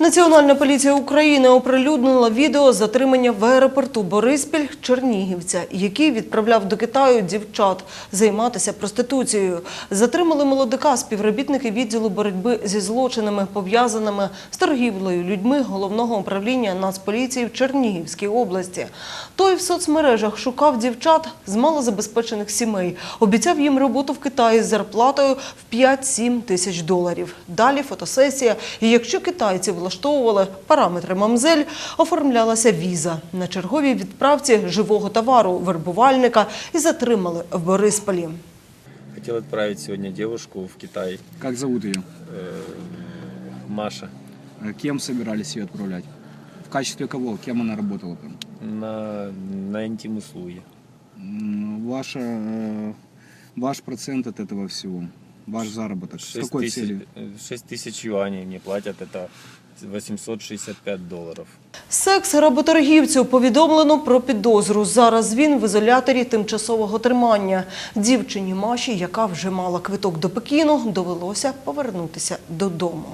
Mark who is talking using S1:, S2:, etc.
S1: Національна поліція України оприлюднила відео затримання в аеропорту Бориспіль Чернігівця, який відправляв до Китаю дівчат займатися проституцією. Затримали молодика співробітники відділу боротьби зі злочинами, пов'язаними з торгівлею людьми головного управління Нацполіції в Чернігівській області. Той в соцмережах шукав дівчат з малозабезпечених сімей, обіцяв їм роботу в Китаї з зарплатою в 5-7 тисяч доларів. Далі фотосесія. І якщо китайці влаштовували параметри мамзель, оформлялася віза. На черговій відправці живого товару вербувальника і затримали в Борисполі.
S2: Хотел отправить сегодня девушку в Китай,
S3: Как зовут ее?
S2: э, Маша,
S3: Э, Кем собирались ее отправлять? В качестве кого? Кем она работала там?
S2: на, на интим-услуги.
S3: М, Ваша, э, ваш процент от этого всего, ваш заработок. С
S2: Шесть
S3: какой
S2: тысяч-
S3: целью?
S2: э, 6 тысяч юаней мне платят, это 865 долларов.
S1: Секс-работоргівцю повідомлено про підозру. Зараз він в ізоляторі тимчасового тримання. Дівчині Маші, яка вже мала квиток до Пекіну, довелося повернутися додому.